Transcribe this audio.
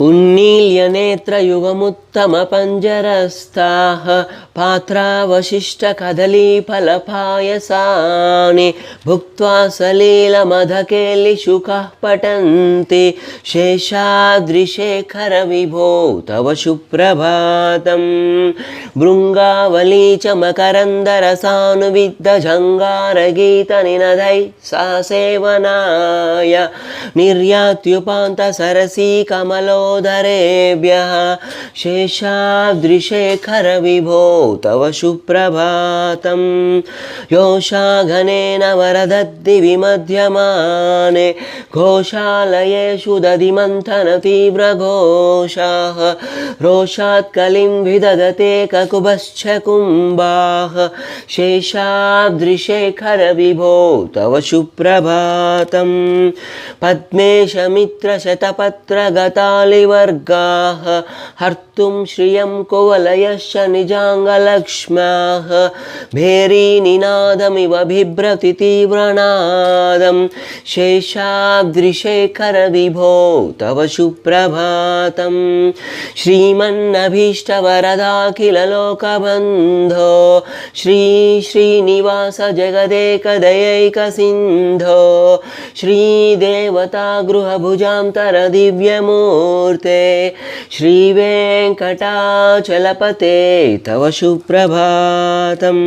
उन्नील्य नेत्रयुगमुत्तमपञ्जरस्ताः पात्रावशिष्टकदलीफलपायसानि भुक्त्वा सलीलमधकेलिशुकः पठन्ति शेषाद्रिशेखरविभो तव सुप्रभातम् भृङ्गावली च मकरन्दरसानुविद्धजङ्गारगीतनिनदै सा सेवनाय निर्यात्युपान्तसरसी कमलोदरेभ्यः शेषादृशेखरविभो तव सुप्रभातं योषाघनेन वरदद्दि विमध्यमाने घोषालयेषु दधिमन्थनतीव्रघोषाः रोषात् कलिं विदधते ककुभश्च कुम्बाः शेषादृशेखरविभो तव सुप्रभातं पद्मेशमित्रशतपत्रगतालिवर्गाः हर्तुं श्रियं कुवलयश्च निजाङ्गलक्ष्म्याः भेरीनिनादमिव बिभ्रति तीव्रनादं शेषाब्दृशेखरविभो तव सुप्रभातं श्रीमन्नभीष्टवरदाखिललोकबन्धो श्री श्रीनिवास जगदेकदयैकसिन्धो श्रीदेवतागृहभुजां तरदिव्यमूर्ते श्रीवेङ्कटाचलपते तव सुप्रभातम्